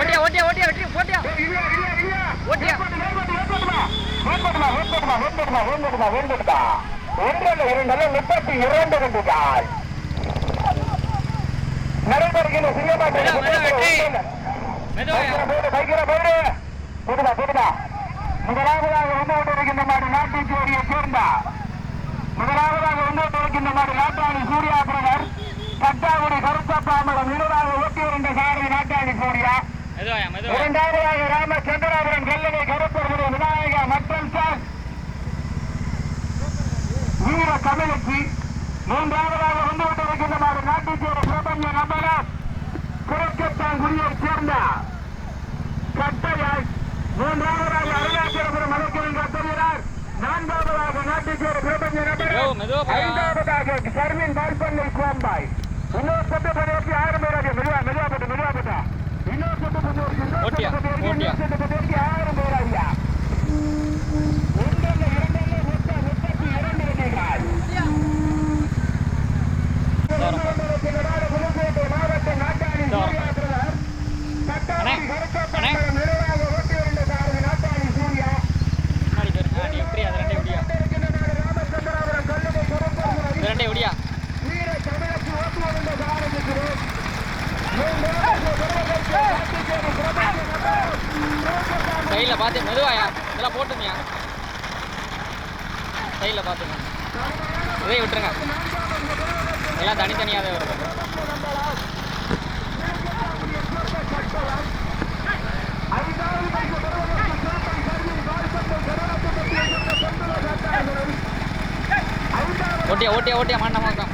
ஓட்டியா ஓட்டியா ஓட்டியா வெற்றி போட்டியா ஓட்டியா. முப்பத்தி இரண்டு கண்டுட்டார் நடைபெறுகின்ற முதலாவதாக வந்து கொண்டிருக்கின்ற மாடு நாட்டின் சேர்ந்த. முதலாவதாக வந்து கொண்டிருக்கின்ற நாட்டாணி சூர்யா பிரதர். பட்டாகுடி கருத்தப்பாமலம் இருவராக ஓட்டி இருந்த சாரதி நாட்டாணி சூர்யா. இரண்டாவதாக ராமச்சந்திராபுரம் கல்லணை கருப்பகுடி விநாயகா மற்றும் சார். வீர தமிழுக்கு மூன்றாவதாக வந்து கொண்டிருக்கின்ற மாடு நாட்டுச்சேர பிரபஞ்ச நபரம் குறைக்கத்தாங்குடியைச் சேர்ந்த கட்டையாய் மூன்றாவதாக அருணாச்சலபுரம் மலைக்கிழங்கு அத்தகிறார் நான்காவதாக நாட்டுச்சேர பிரபஞ்ச போயா. ஐந்தாவதாக சர்மின் பால்பண்ணை கோம்பாய். இன்னொரு சட்ட பணியாற்றி ஆயிரம் பேர் அது மெதுவா மெதுவா போட்டு மெதுவா போட்டா. இன்னொரு சட்ட இன்னொரு பணியாற்றி ஓட்டியா. இன்னொரு சட்ட பணியாற்றி ஆயிரம் பேர் ஐயா ஒன்றல்ல இரண்டல்ல மொத்தம் முப்பத்தி இரண்டு வெற்றிகள் மாவட்ட நாட்டாணி இதோ சூர்யா பிரதர் அண்ணே, பட்டாளி கருப்பப்பட்ட அண்ணே. நிறைவாக ஓட்டி வருகின்ற சாரதி நாட்டாணி சூர்யா முன்னாடி பேரு ஆ நீ எப்படியா அது ரெண்டே விடியா ராமச்சந்திராபுரம் கல்லுகை கருப்பபுரம் இது ரெண்டே விடியா வீர தமிழச்சி ஓட்டி வருகின்ற சாரதி திரு மூன்றாவது பெறுவதற்கு நாட்டுச்சேரி பிரபஞ்ச நபர் குறைக்கத்தாங்குடி சைடில் பார்த்து மெதுவாயா இதெல்லாம் போட்டுமியா சைடில் பார்த்துங்க இதே விட்டுருங்க. எல்லாம் தனித்தனியாகவே வருது ஐந்தாவது ஓட்டியா ஓட்டியா ஓட்டியா மாண்டா மாட்டோம்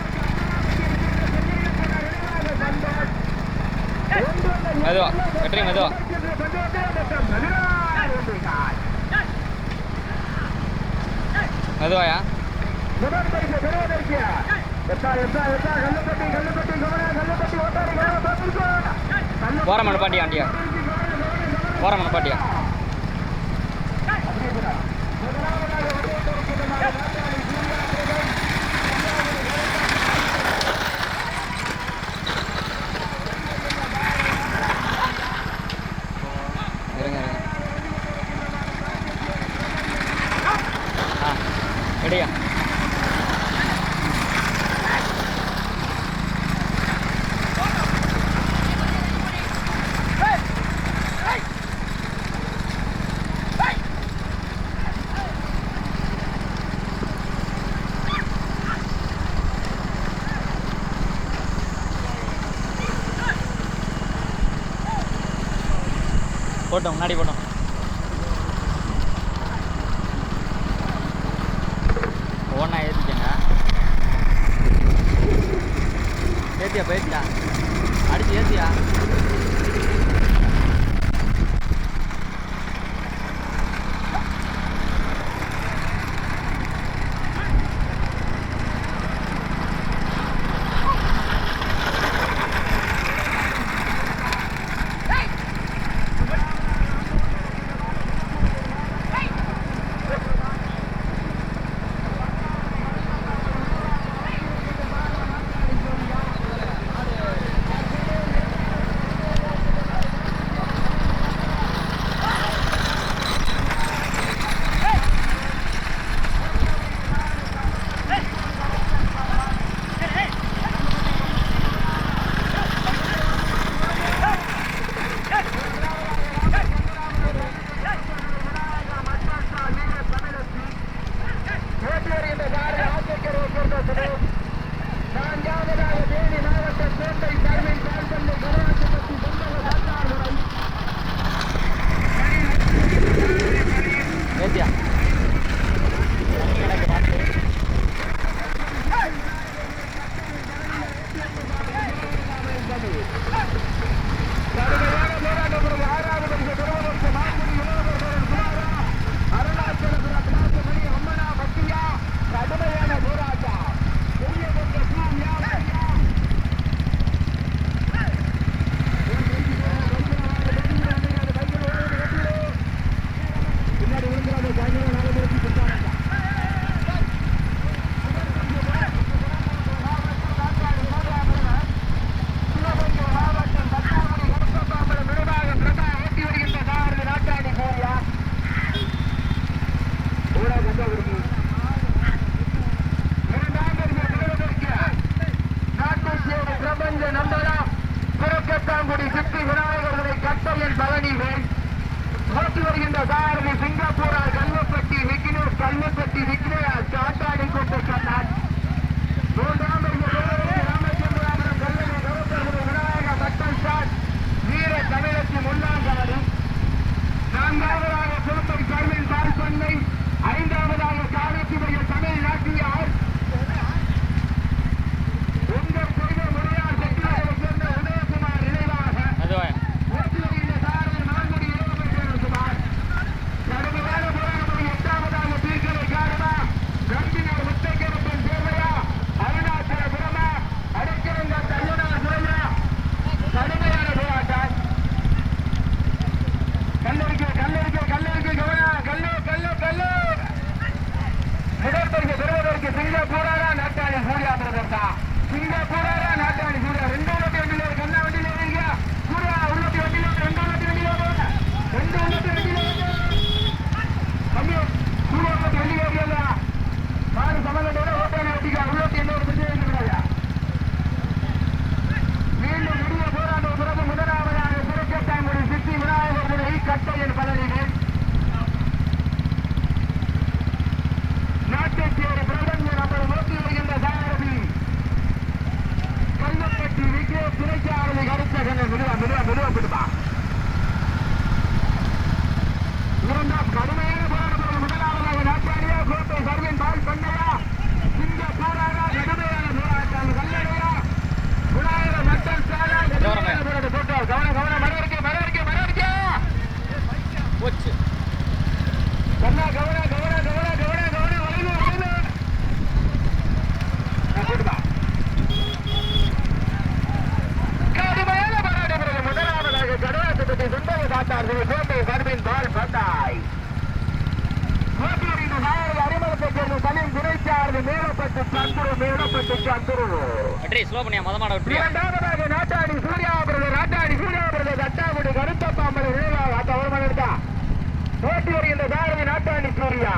மெதுவா. வெற்றி மெதுவா. மெதுவாயா? போகிற மணப்பாட்டியா ஆண்டியா? போகிற மணப்பாட்டியா ரெடியா போட்டோம் முன்னாடி போட்டோம் மாங்குடி சித்தி விநாயகர்களை கட்டையன் பழனிவேல் ஓட்டி வருகின்ற சாரதி சிங்கப்பூரார் கல்வப்பட்டி விக்னேஷ் கல்வப்பட்டி விக்னேஷ் காட்டாடி கொண்டு சொன்னார் மூன்றாம் ராமச்சந்திராபுரம் கல்லணை கருப்பகுடி விநாயக பட்டம் ஷாட் வீர தமிழச்சி முன்னாங்காடு நான்காவதாக சிறுத்தை கல்வின் பால் பண்ணை சாத்தார்கள் கோட்டை சர்வின் பால் பட்டாய் கோட்டூரின் நாயக அறிமுகத்தை சேர்ந்த சலீம் துணைச்சார்ந்து மேலப்பட்டு சந்துரு மேலப்பட்டு சந்துரு வெற்றி ஸ்லோ பண்ணியா? மொத மாட விட்டுறியா இரண்டாவதாக நாட்டாடி சூர்யா பிரதர் நாட்டாடி சூர்யா பிரதர் தட்டாக்குடி கருத்தப்பாம்பல் நினைவாக அந்த ஒரு மணி இருக்கா? போட்டி வருகின்ற சாரதி நாட்டாடி சூர்யா.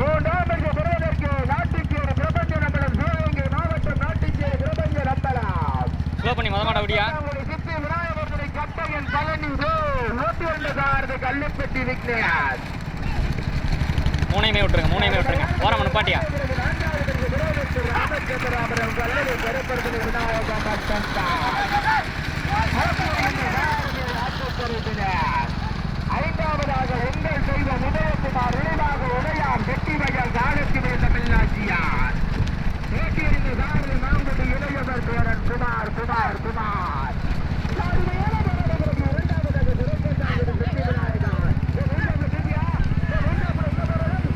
மூன்றாவது பெறுவதற்கு நாட்டுச்சேரி பிரபஞ்ச நம்பலம் சிவகங்கை மாவட்டம் நாட்டுச்சேரி பிரபஞ்ச நம்பலம் ஸ்லோ பண்ணி மொத மாட விடியா? சித்தி விநாயகர்களை கட்டையன் பழனி சாரதி கல்லுப்பட்டி விக்னேஷ் மூணையுமே விட்டுருங்க மூணையுமே விட்டுருங்க. ஓரம் நிப்பாட்டியா ஐந்தாவதாக உங்கள் செய்த இணைவாக உடையார் வெட்டி வயல் காலத்திலே தமிழ்நாட்டியார் பேட்டியறிந்த சாரதி மாங்குடி இளையவர் பேரன் குமார் குமார் குமார் கடுமையான போராட்டத்திற்கு இரண்டாவதாக சிறப்பு சார்ந்த வெற்றி விநாயகர் ஏ, உள்ள பேசியா? ஏ, உள்ள அப்புறம் உள்ள போறது? போட்ட முன்னாடி போயிருக்கேன் வெற்றி உள்ள போய், உள்ள போய் தம்பி. முன்னாடி போங்க கொடி வந்துடும் கொடி வந்திருக்கு, கொடி வந்திருக்கு, கொடி வந்திருக்கு, கொடி வந்திருக்கு. லட்சம் கொடு, லட்சம் கொடு, லட்சம் கொடு,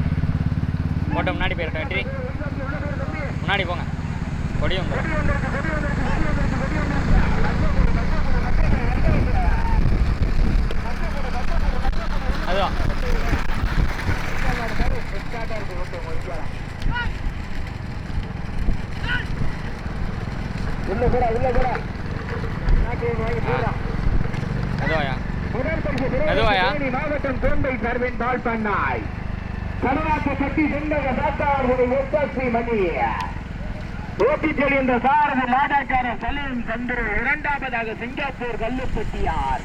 கொடு. லட்சம் கொடு, லட்சம் கொடு, லட்சம் கொடு. அதுதான் ஓகே, முடிக்கலாம். உள்ள போடா, உள்ள போடா. அதுவாயா? தேனி மாவட்டம் கோம்பை சர்வின் பால் பண்ணாய் கட்டி சென்றக சாத்தாருடைய எஸ்எஸ்சி மணி ஓட்டிச்செடி என்ற சாரதி நாடகார சலீம் சந்துரு இரண்டாவதாக சிங்கப்பூர் கல்லுப்பட்டியார்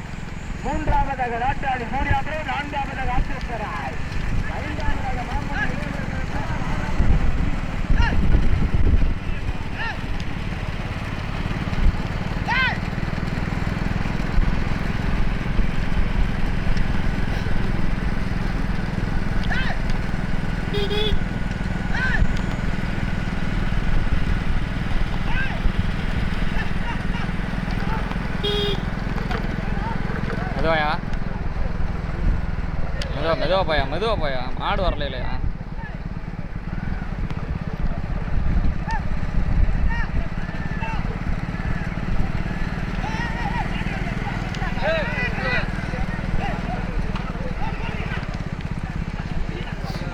மூன்றாவதாக நாட்டாளி சூர்யாபுரம் நான்காவதாக ஆச்சேஸ்வராய் ஐந்தாவதாக மாம்பழம் மெதுவாயா மெதுவா மெதுவா போயா மாடு வரல இல்லையா?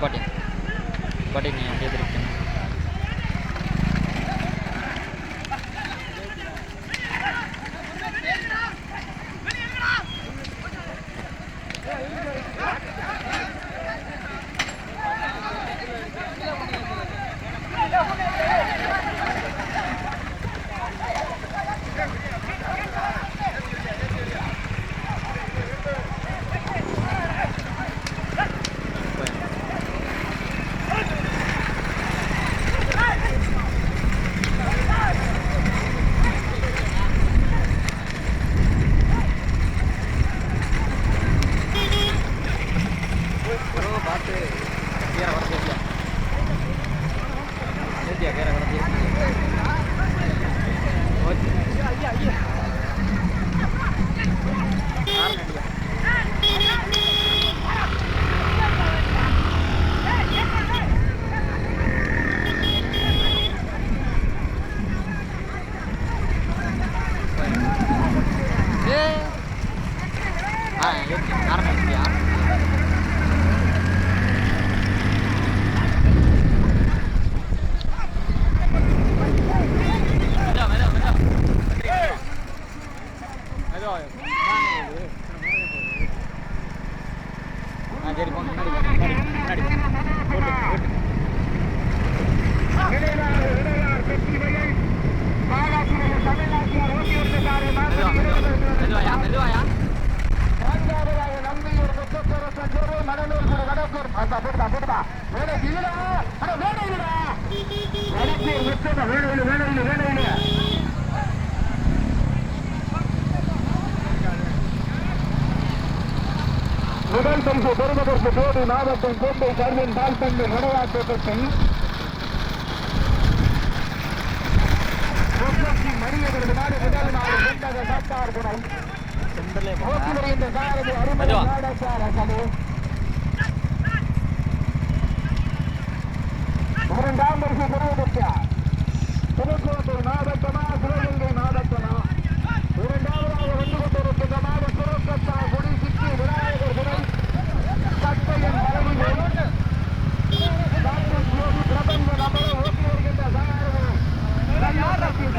பாட்டி பாட்டி நீ அப்படியே முதல் பரிசு பெறுவதற்கு கோடி மாவட்டம் கோட்டை கருவின் பால்பந்து விளையாட்டத்தில் இரண்டாம் பரிசு பெறுவதற்கு. திருக்கோட்டூர் மாவட்டமா சிவகங்கை மாவட்டம்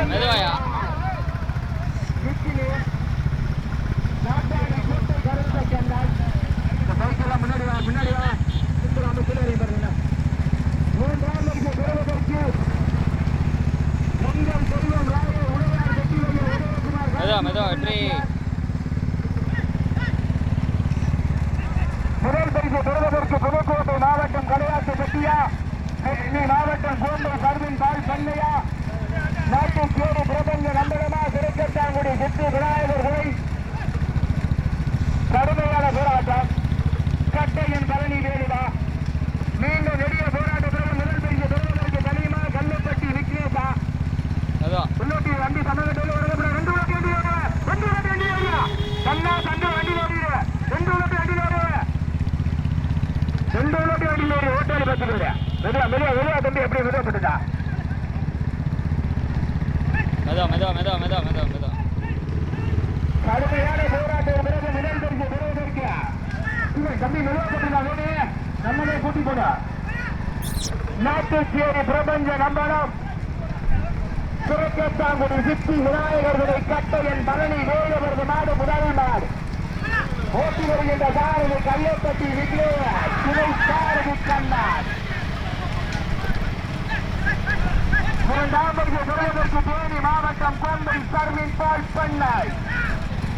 没对呀。விநாயக பிரபஞ்ச நம்பனம் சுரக்கத்தாங்குடி சித்தி விநாயகர்களை கட்ட என் பழனி வேலவரது நாடு முதல்வர் ஓட்டி வருகின்ற சாரதி கல்லைப்பட்டி விஜய் சாரதி கண்ணார் மாவட்டம்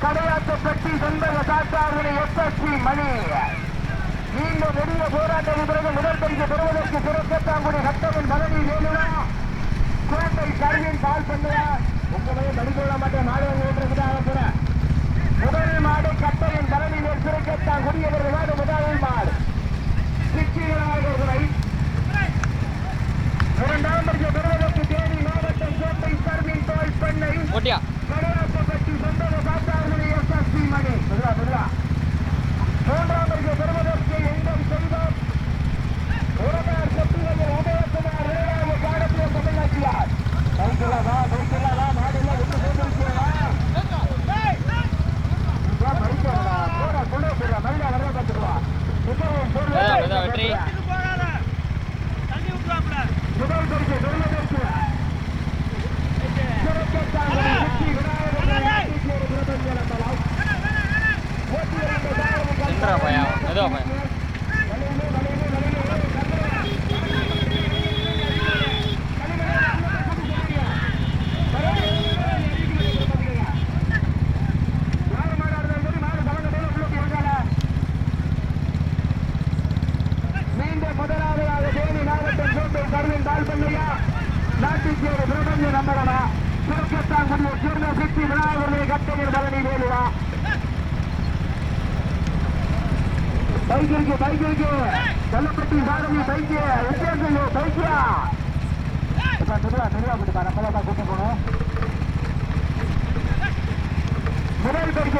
கடையாத்தப்பட்டி செண்பக சாத்தாரணி எஸ்எஸ்பி மணி. இந்த நெடிய போராட்டம் பிறகு முதல் பரிசு பெறுவதற்கு புறக்கத்தாங்குடி சட்டமும் பழனி வேலுனா. குழந்தை சரியின் கால் பண்ணுவா உங்களையும் பலிகொள்ள மாட்டேன் மாடு ஓட்டுறதுக்காக கூட. முதல் மாடு கட்டையின் பழனியில் சுருக்கத்தாங்குடி இவர்கள் மாடு முதல் மாடு. சிச்சியனாளர்களை இரண்டாம் பரிசு பெறுவதற்கு தேனி மாவட்டம் கோட்டை சர்மின் தோல் பெண்ணை.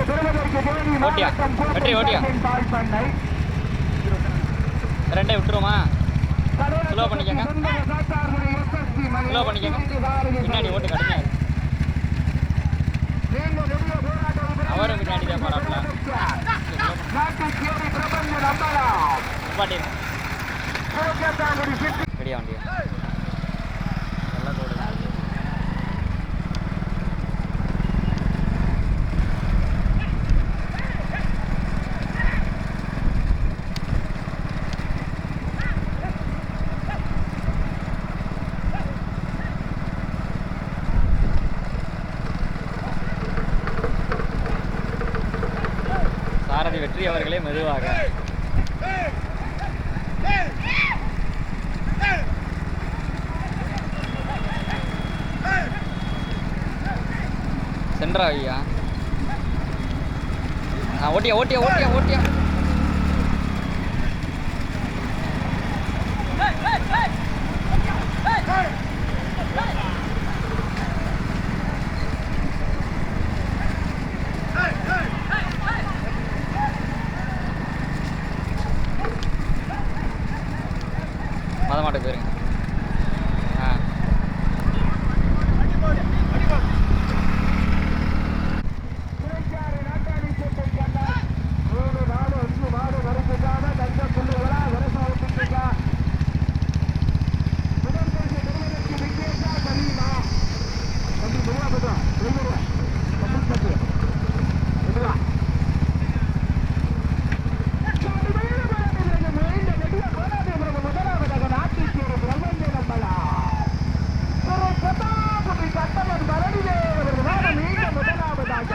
ஓட்டியா? வெற்றி ஓட்டியா? ரெண்டே விட்டுருமா ஸ்லோ பண்ணிக்கங்க. ஸ்லோ பண்ணிக்கங்க. பின்னாடி ஓட்டு கடுமையா அவரும் பின்னாடி தான் போறாப்ல. பாட்டியா வண்டியா? திருப்பி மெதுவாக. சென்றா ஐயா. ஓட்டியா ஓட்டியா ஓட்டியா ஓட்டியா. மத மாட்டுக்கு போயிருங்க ஆ சிறைச்சாறு நாட்டாணி கோட்டை கண்டா. மூணு, நாலு, அஞ்சு மாடு வருதுக்காக தங்க புள்ளிகளா வரசா விட்டுருக்கா. முதல் பரிசு பெறுவதற்கு விக்னேஷா கரீமா. தம்பி, மெதுவா, மெதுவா. மெதுவா. தம்பி, தம்பி. மெதுவா. கடுமையான போராட்டத்திற்கு மீண்டும் நெடிய போராட்டத்திற்கு முதலாவதாக நாட்டிற்கு பிரபஞ்ச நம்பலா. திரு பிரதாபதி கட்டமன் மரணிலே அவரது நாடு மீண்டும் முதலாவதாக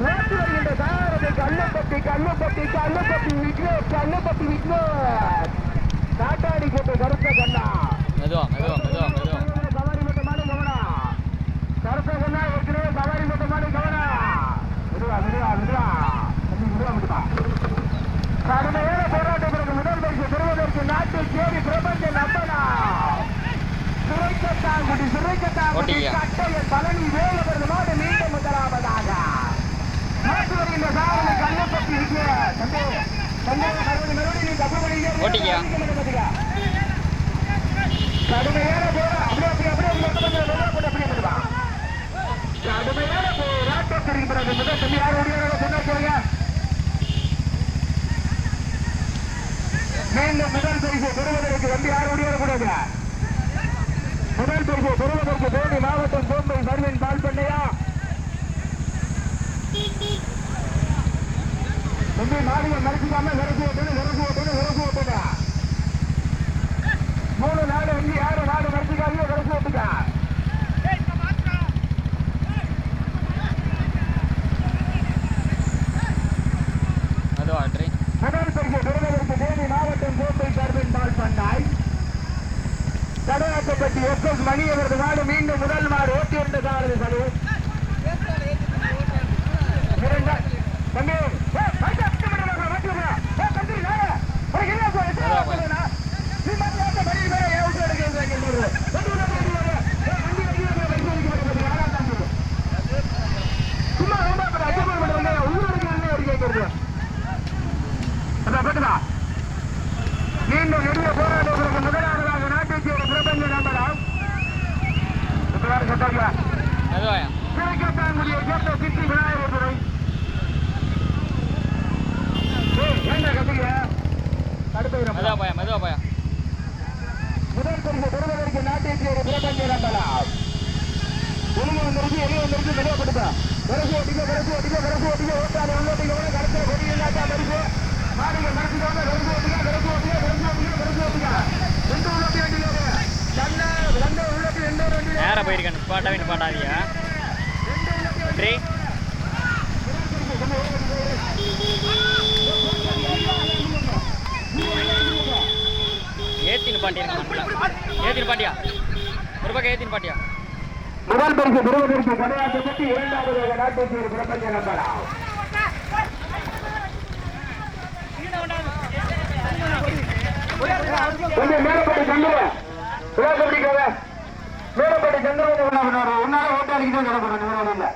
ஓட்டி வருகின்ற சாரதி கல்லுப்பட்டி கல்லுப்பட்டி கல்லுப்பட்டி விக்னேஷ் கல்லுப்பட்டி விக்னேஷ் காட்டாடி போட்டு கருத்த கண்ணா மெதுவா மெதுவா மெதுவா மெதுவா. சவாரி மொத்த மாடு கவனா. கருத்த கண்ணா ஏற்கனவே சவாரி மொத்த மாடு கவனா. மெதுவா மெதுவா மெதுவா. மெதுவா மெதுவா கடுமையான போராட்டத்திற்கு முதல் பரிசு பெறுவதற்கு நாட்டு சேரி பிரபஞ்ச நம்பனா சிறைக்கத்தாங்குடி ஓட்டிங்க. கட்டையன் பழனி வேலவரது நாடு மீண்டும் முதலாவதாக. மாற்றி வருகின்ற சாரதி சொல்லுங்க மீண்டும் முதல் பரிசு பெறுவதற்கு தம்பி யார் ஓடியாரக்கூடாது முதல் பரிசு பெறுவதற்கு தேனி மாவட்டம் கோம்பை மருவின் பால் பண்ணையா தம்பி மாடியை மறைச்சிக்காம விரசு ஓட்டணும் விரசு ஓட்டணும் விரசு ஓட்டணும் மூணு நாடு அஞ்சு ஆறு நாடு மறைச்சிக்காம பால் பண்ணாய். தடையாக்கப்பட்டி எஸ் எஸ் மணி அவரது நாடு மீண்டும் முதல் மாடு ஓட்டியிருந்த சாரதி சலு இரண்டா- தம்பி, ஏய், பைசா அடிச்சு விடுறா, மாட்டி விடுறா. ஏய், தம்பி, நாய, உனக்கு என்ன இப்போ எத்தனை அதான் வாரம் சொல்லுண்ணா? நீ மாத்தி வார்த்தை மணி மேல ஏன் விட்டு எடுக்கிறது இங்க இருந்து? வண்டி உள்ள போய் வரு. ஏய், வண்டி வைக்கிற மேல வண்டி வைக்க மாட்டேங்குது, யாரா தம்பி? சும்மா ரொம்ப அப்புறம் அட்ஜஸ்ட்மெண்ட் பண்ண வேண்டிய உள்ள இருக்கிறது ஒரு கேட்கறது அதான் பட்டுதா மீண்டும் நெடிய போராட்டத்திற்கு முதலாவதாக நாட்டைச் சேர்ந்த பிரபஞ்ச நம்பராம் சட்டாரியா மெதுவாயா சிறைக்கத்தாங்குடியை சேர்ந்த சித்தி விநாயகர் துறை ஏய், ஏன்டா கத்துக்கிற? கடுப்பை ரொம்ப. மெதுவா போயா மெதுவா போயா? முதல் பரிசு பெறுவதற்கு சேர்ந்த பிரபஞ்ச நம்பலாம் வந்துருச்சு எலும்பு வந்துருச்சு மெதுவா படுப்பா விரசு ஓட்டிக்க விரசு ஓட்டிக்க விரசு ஓட்டிக்க. ஓட்டாது உள்ளோட்டிக்க கொடி இல்லாட்டா மறுப்பு மாடுகள் மறைச்சிக்கோங்க விரசு ஓட்டிக்க விரசு ஓட்டிக்க விரசு ஓட்டிக்க நேராக வண்டியில நேரா போயிருக்கேன் நிப்பாட்டவே நிப்பாட்டாதியா வெற்றி ஏத்தின் நிப்பாட்டிருங்க ஏத்தின் ஏத்தி ஒரு பக்கம் ஏத்தின் நிப்பாட்டியா? முதல் பரிசு பெறுவதற்கு கடையாட்டப்பட்டு இரண்டாவது நாட்டைச் பிரபஞ்ச நம்பரா கொஞ்சம் மேலப்பட்டு சந்திரன் சந்திரபாபு மேலப்பட்டு சந்திரன் உன்னால ஓட்டு தான் கிடக்கணும் வேற இல்ல.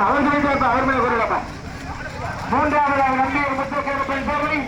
அவர் சொல்லிட்டு அவர் மேல கூறலப்பா மூன்றாவதாக நம்பியர் முத்துக்கேரப்பன் சேவை